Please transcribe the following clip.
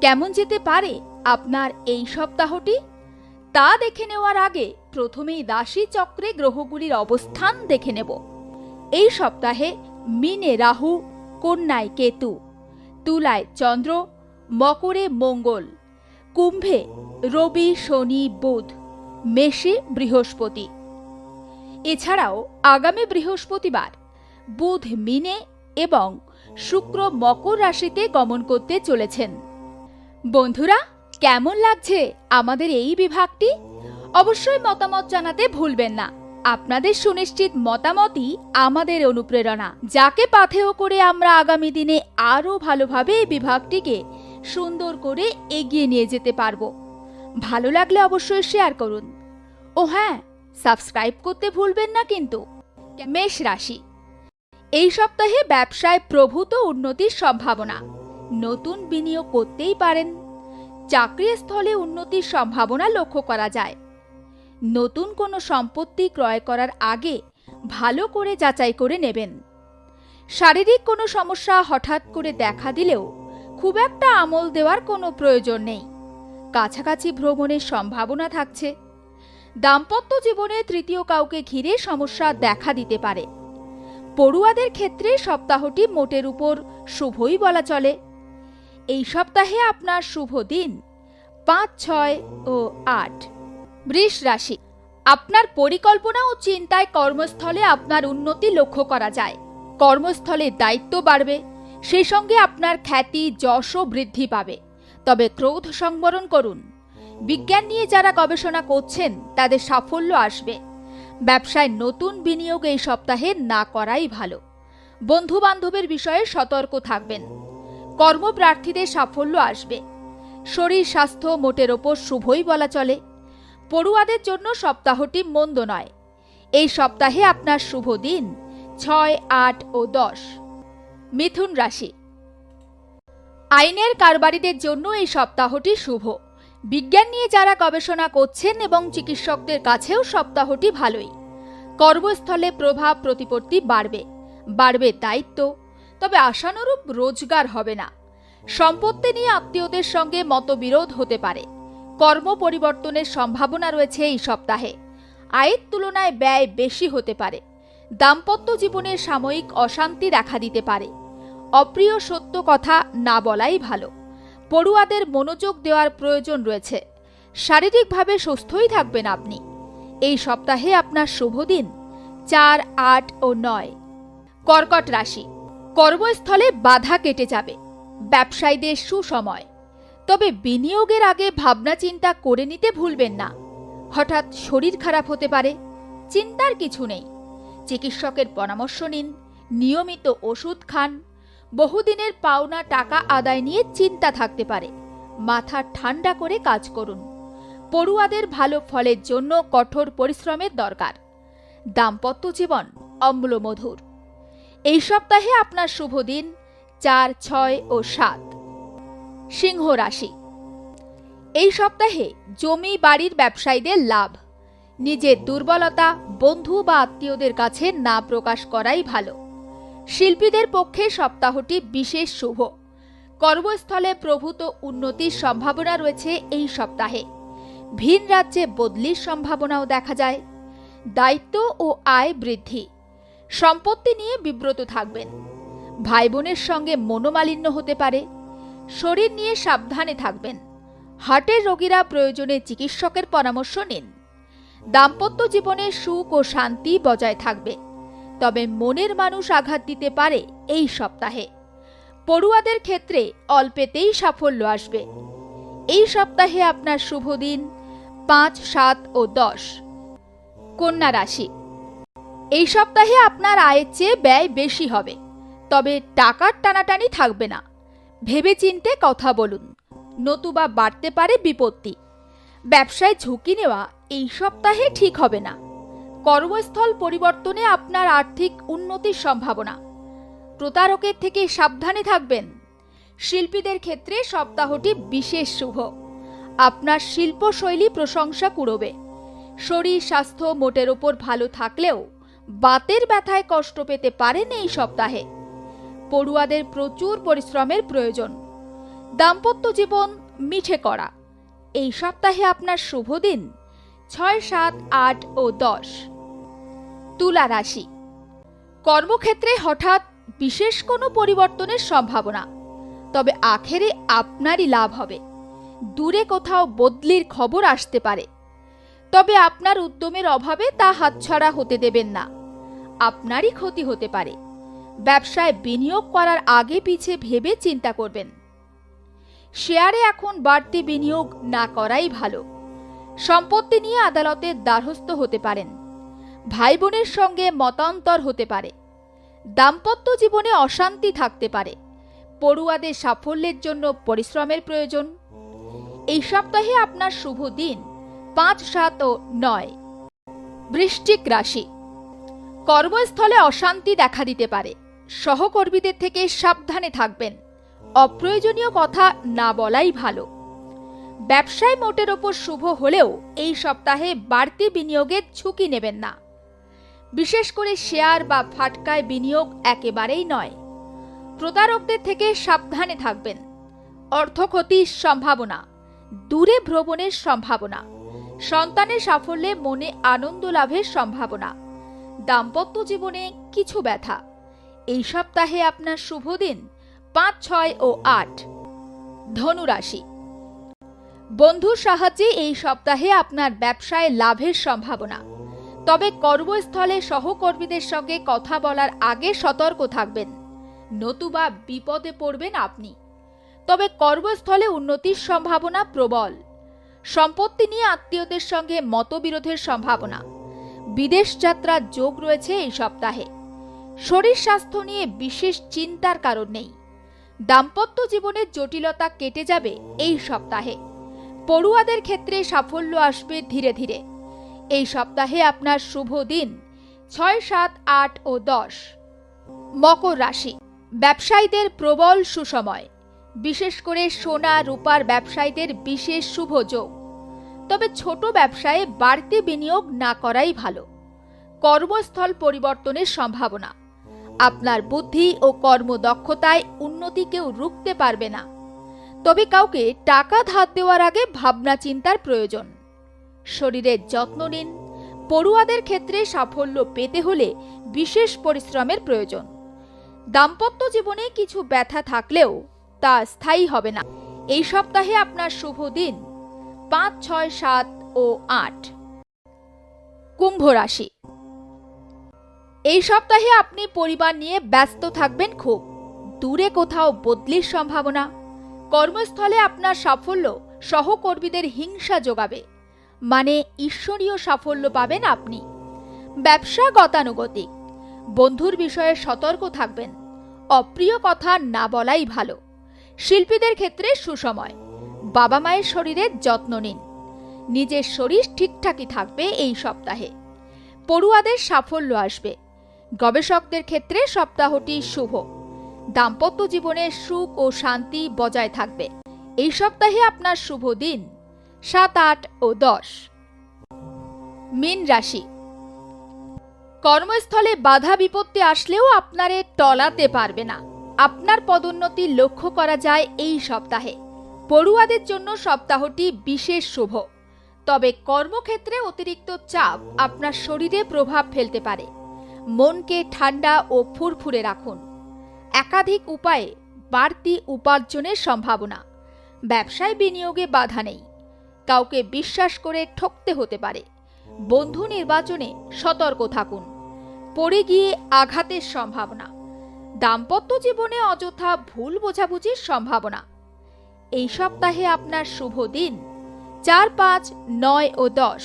কেমন যেতে পারে আপনার এই সপ্তাহটি? তা দেখে নেওয়ার আগে প্রথমেই রাশি চক্রে গ্রহগুলির অবস্থান দেখে নেব। এই সপ্তাহে মিনে রাহু, কন্যায় কেতু, তুলায় চন্দ্র, মকরে মঙ্গল, কুম্ভে রবি, শনি, বুধ, মেষে বৃহস্পতি। এছাড়াও আগামী বৃহস্পতিবার বুধ মিনে এবং শুক্র মকর রাশিতে গমন করতে চলেছেন। বন্ধুরা, কেমন লাগছে আমাদের এই বিভাগটি? অবশ্যই মতামত জানাতে ভুলবেন না। আপনাদের সুনিশ্চিত মতামতই আমাদের অনুপ্রেরণা। যাকে পাথেয় করে আমরা আগামী দিনে আরও ভালোভাবে এই বিভাগটিকে সুন্দর করে এগিয়ে নিয়ে যেতে পারব। ভালো লাগলে অবশ্যই শেয়ার করুন। ও হ্যাঁ সাবস্ক্রাইব করতে ভুলবেন না কিন্তু। মেষ রাশি। এই সপ্তাহে ব্যবসায় প্রভূত উন্নতির সম্ভাবনা। নতুন বিনিয়োগ করতেই পারেন। চাকরি স্থলে উন্নতির সম্ভাবনা লক্ষ্য করা যায়। নতুন কোনো সম্পত্তি ক্রয় করার আগে ভালো করে যাচাই করে নেবেন। শারীরিক কোনো সমস্যা হঠাৎ করে দেখা দিলেও খুব একটা আমল দেওয়ার কোনো প্রয়োজন নেই। কাছাকাছি ভ্রমণের সম্ভাবনা থাকছে। দাম্পত্য জীবনে তৃতীয় কাউকে ঘিরে সমস্যা দেখা দিতে পারে। পড়ুয়াদের ক্ষেত্রে সপ্তাহটি মোটের উপর শুভই বলা চলে। এই সপ্তাহে আপনার শুভ দিন। পাঁচ, ছয় ও আট। বৃষ রাশি, আপনার পরিকল্পনা ও চিন্তায় কর্মস্থলে আপনার উন্নতি লক্ষ্য করা যায়। কর্মস্থলে দায়িত্ব বাড়বে সেই সঙ্গে আপনার খ্যাতি, যশও বৃদ্ধি পাবে। তবে ক্রোধ সংবরণ করুন। বিজ্ঞান নিয়ে যারা গবেষণা করছেন, তাদের সাফল্য আসবে। ব্যবসায় নতুন বিনিয়োগ এই সপ্তাহে না করাই ভালো। বন্ধু বান্ধবের বিষয়ে সতর্ক থাকবেন। কর্মপ্রার্থীদের সাফল্য আসবে। শরীর স্বাস্থ্য মোটের ওপর শুভই বলা চলে। পড়ুয়াদের জন্য সপ্তাহটি মন্দ নয়। এই সপ্তাহে আপনার শুভ দিন, ছয়, আট ও দশ। মিথুন রাশি। আইনের কারবারিদের জন্য এই সপ্তাহটি শুভ। বিজ্ঞান নিয়ে যারা গবেষণা করছেন এবং চিকিৎসকদের কাছেও সপ্তাহটি ভালোই। কর্মস্থলে প্রভাব, প্রতিপত্তি বাড়বে। বাড়বে দায়িত্ব তবে আশানুরূপ রোজগার হবে না। সম্পত্তি নিয়ে আত্মীয়দের সঙ্গে মতবিরোধ হতে পারে। কর্ম পরিবর্তনের সম্ভাবনা রয়েছে এই সপ্তাহে। আয়ের তুলনায় ব্যয় বেশি হতে পারে। দাম্পত্য জীবনের সাময়িক অশান্তি দেখা দিতে পারে। অপ্রিয় সত্য কথা না বলাই ভালো। পড়ুয়াদের মনোযোগ দেওয়ার প্রয়োজন রয়েছে। শারীরিকভাবে সুস্থই থাকবেন আপনি। এই সপ্তাহে আপনার শুভ দিন। চার, আট ও নয়। কর্কট রাশি। কর্মস্থলে বাধা কেটে যাবে। ব্যবসায়ীদের সুসময়। তবে বিনিয়োগের আগে ভাবনা চিন্তা করে নিতে ভুলবেন না। হঠাৎ শরীর খারাপ হতে পারে, চিন্তার কিছু নেই। চিকিৎসকের পরামর্শ নিন, নিয়মিত ওষুধ খান, বহুদিনের পাওনা টাকা আদায় নিয়ে চিন্তা থাকতে পারে, মাথা ঠান্ডা করে কাজ করুন। পড়ুয়াদের ভালো ফলের জন্য কঠোর পরিশ্রমের দরকার। দাম্পত্য জীবন অম্লমধুর। এই সপ্তাহে আপনার শুভ দিন, চার, ছয় ও সাত। সিংহ রাশি। এই সপ্তাহে জমি বাড়ির ব্যবসায়ীদের লাভ। নিজের দুর্বলতা বন্ধু বা আত্মীয়দের কাছে না প্রকাশ করাই ভালো। শিল্পীদের পক্ষে সপ্তাহটি বিশেষ শুভ। কর্মস্থলে প্রভূত উন্নতির সম্ভাবনা রয়েছে এই সপ্তাহে। ভিন রাজ্যে বদলির সম্ভাবনাও দেখা যায়। দায়িত্ব ও আয় বৃদ্ধি। সম্পত্তি নিয়ে বিব্রত থাকবেন। ভাই বোনের সঙ্গে মনোমালিন্য হতে পারে। শরীর নিয়ে সাবধানে থাকবেন। হার্টের রোগীরা প্রয়োজনে চিকিৎসকের পরামর্শ নিন। দাম্পত্য জীবনে সুখ ও শান্তি বজায় থাকবে। তবে মনের মানুষ আঘাত দিতে পারে এই সপ্তাহে। পড়ুয়াদের ক্ষেত্রে অল্পেতেই সাফল্য আসবে। এই সপ্তাহে আপনার শুভ দিন পাঁচ, সাত ও দশ। কন্যা রাশি। এই সপ্তাহে আপনার আয়ের চেয়ে ব্যয় বেশি হবে। তবে টাকার টানাটানি থাকবে না। ভেবেচিন্তে কথা বলুন। নতুবা বাড়তে পারে বিপত্তি। ব্যবসায় ঝুঁকি নেওয়া এই সপ্তাহে ঠিক হবে না। কর্মস্থল পরিবর্তনে আপনার আর্থিক উন্নতির সম্ভাবনা। প্রতারকের থেকে সাবধানে থাকবেন। শিল্পীদের ক্ষেত্রে সপ্তাহটি বিশেষ শুভ। আপনার শিল্পশৈলী প্রশংসা কুড়বে। শরীর স্বাস্থ্য মোটের ওপর ভালো থাকলেও বাতের ব্যথায় কষ্ট পেতে পারেন এই সপ্তাহে। পড়ুয়াদের প্রচুর পরিশ্রমের প্রয়োজন। দাম্পত্য জীবন মিঠে করা। এই সপ্তাহে আপনার শুভ দিন। ছয়, সাত, আট ও দশ। তুলা রাশি। কর্মক্ষেত্রে হঠাৎ বিশেষ কোনো পরিবর্তনের সম্ভাবনা। তবে আখেরে আপনারই লাভ হবে। দূরে কোথাও বদলির খবর আসতে পারে। তবে আপনার উদ্যমের অভাবে তা হাতছাড়া হতে দেবেন না। আপনারই ক্ষতি হতে পারে। ব্যবসায় বিনিয়োগ করার আগে পিছে ভেবে চিন্তা করবেন। শেয়ারে এখন বাড়তি বিনিয়োগ না করাই ভালো। সম্পত্তি নিয়ে আদালতের দ্বারস্থ হতে পারেন। ভাই বোনের সঙ্গে মতান্তর হতে পারে। দাম্পত্য জীবনে অশান্তি থাকতে পারে। পড়ুয়াদের সাফল্যের জন্য পরিশ্রমের প্রয়োজন। এই সপ্তাহে আপনার শুভ দিন, পাঁচ, সাত ও নয়। বৃশ্চিক রাশি। কর্মস্থলে অশান্তি দেখা দিতে পারে। সহকর্মীদের থেকে সাবধানে থাকবেন। অপ্রয়োজনীয় কথা না বলাই ভালো। ব্যবসায় মোটের ওপর শুভ হলেও এই সপ্তাহে বাড়তি বিনিয়োগের ঝুঁকি নেবেন না। বিশেষ করে শেয়ার বা ফাটকায় বিনিয়োগ একেবারেই নয়। প্রতারকদের থেকে সাবধানে থাকবেন। অর্থক্ষতির সম্ভাবনা। দূরে ভ্রমণের সম্ভাবনা। সন্তানের সাফল্যে মনে আনন্দ লাভের সম্ভাবনা। দাম্পত্য জীবনে কিছু ব্যথা। এই সপ্তাহে আপনার শুভ দিন পাঁচ, ছয় ও আট। ধনুরাশি। বন্ধুর সাহায্যে এই সপ্তাহে আপনার ব্যবসায় লাভের সম্ভাবনা। তবে কর্মস্থলে সহকর্মীদের সঙ্গে কথা বলার আগে সতর্ক থাকবেন। নতুবা বিপদে পড়বেন আপনি। তবে কর্মস্থলে উন্নতির সম্ভাবনা প্রবল। সম্পত্তি নিয়ে আত্মীয়দের সঙ্গে মতবিরোধের সম্ভাবনা। বিদেশ যাত্রার যোগ রয়েছে এই সপ্তাহে। শরীর স্বাস্থ্য নিয়ে বিশেষ চিন্তার কারণ নেই। দাম্পত্য জীবনের জটিলতা কেটে যাবে এই সপ্তাহে। পড়ুয়াদের ক্ষেত্রে সাফল্য আসবে ধীরে ধীরে। এই সপ্তাহে আপনার শুভ দিন, ছয়, সাত, আট ও দশ। মকর রাশি। ব্যবসায়ীদের প্রবল সুসময়। বিশেষ করে সোনা, রূপার ব্যবসায়ীদের বিশেষ শুভ যোগ। তবে ছোট ব্যবসায়ে বাড়তি বিনিয়োগ না করাই ভালো। কর্মস্থল পরিবর্তনের সম্ভাবনা। আপনার বুদ্ধি ও কর্মদক্ষতায় উন্নতি কেউ রুখতে পারবে না। তবে কাউকে টাকা ধার দেওয়ার আগে ভাবনা চিন্তার প্রয়োজন। শরীরের যত্ন নিন। পড়ুয়াদের ক্ষেত্রে সাফল্য পেতে হলে বিশেষ পরিশ্রমের প্রয়োজন। দাম্পত্য জীবনে কিছু ব্যথা থাকলেও তা স্থায়ী হবে না। এই সপ্তাহে আপনার শুভ দিন। পাঁচ, ছয়, সাত ও আট। কুম্ভ রাশি। এই সপ্তাহে আপনি পরিবার নিয়ে ব্যস্ত থাকবেন খুব। দূরে কোথাও বদলির সম্ভাবনা। কর্মস্থলে আপনার সাফল্য সহকর্মীদের হিংসা যোগাবে। মানে ঈশ্বরীয় সাফল্য পাবেন আপনি। ব্যবসা গতানুগতিক। বন্ধুর বিষয়ে সতর্ক থাকবেন। অপ্রিয় কথা না বলাই ভালো। শিল্পীদের ক্ষেত্রে সুসময়। বাবা মায়ের শরীরের যত্ন নিন। নিজের শরীর ঠিকঠাকই থাকবে এই সপ্তাহে। পড়ুয়াদের সাফল্য আসবে। গবেষকদের ক্ষেত্রে সপ্তাহটি শুভ। দাম্পত্য জীবনে সুখ ও শান্তি বজায় থাকবে। এই সপ্তাহে আপনার শুভ দিন। সাত, আট ও দশ। মীন রাশি। কর্মস্থলে বাধা বিপত্তি আসলেও আপনারে টলাতে পারবে না। আপনার পদোন্নতি লক্ষ্য করা যায় এই সপ্তাহে। পড়ুয়াদের জন্য সপ্তাহটি বিশেষ শুভ। তবে কর্মক্ষেত্রে অতিরিক্ত চাপ আপনার শরীরে প্রভাব ফেলতে পারে। মনকে ঠান্ডা ও ফুরফুরে রাখুন। একাধিক উপায়ে বাড়তি উপার্জনের সম্ভাবনা। ব্যবসায় বিনিয়োগে বাধা নেই। কাউকে বিশ্বাস করে ঠকতে হতে পারে। বন্ধু নির্বাচনে সতর্ক থাকুন। পড়ে গিয়ে আঘাতের সম্ভাবনা। দাম্পত্য জীবনে অযথা ভুল বোঝাবুঝির সম্ভাবনা। এই সপ্তাহে আপনার শুভ দিন। চার পাঁচ নয় ও দশ।